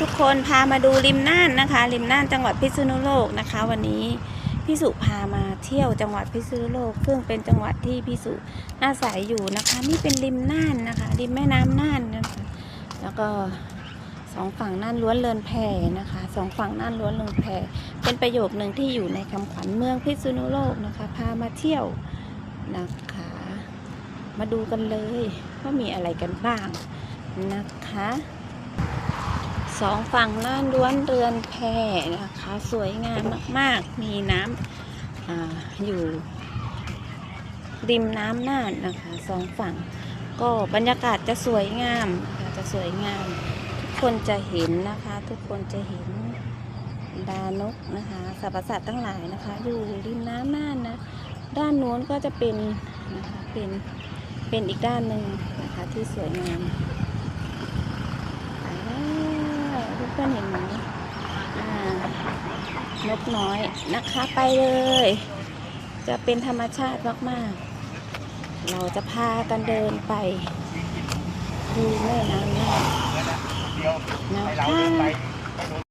ทุกคนพามาดูริมน่านนะคะ ริมน่านจังหวัดพิษณุโลกนะคะ วันนี้พี่สุพามาเที่ยวจังหวัดพิษณุโลก ซึ่งเป็นจังหวัดที่พี่สุอาศัยอยู่นะคะ นี่เป็นริมน่านนะคะ ริมแม่น้ำน่านนะคะแล้วก็สองฝั่งน่านล้วนเลินแพนะคะสองฝั่งน่านล้วนเลินแพเป็นประโยคหนึ่งที่อยู่ในคำขวัญเมืองพิษณุโลกนะคะ พามาเที่ยวนะคะ มาดูกันเลยว่ามีอะไรกันบ้างนะคะ สองฝั่งน่านล้วนเรือนแพนะคะ สวยงามมาก ๆ มีน้ำออยู่ริมน้ำน่านนะคะสองฝั่ง ก็บรรยากาศจะสวยงามนะคะจะสวยงาม ทุกคนจะเห็นนะคะ ทุกคนจะเห็นดานกนะคะสรรพสัตว์ทั้งหลายนะคะ อยู่ริมน้ำน่านนะด้านโน้นก็จะเป็นนะคะเป็นเป็นอีกด้านหนึ่งนะคะที่สวยงามไป แล้วทุกคนเห็นไหมนกน้อยนะคะไปเลย จะเป็นธรรมชาติมาก ๆ เราจะพากันเดินไปดูแม่น้ำน่านเดียวนะให้เราคะ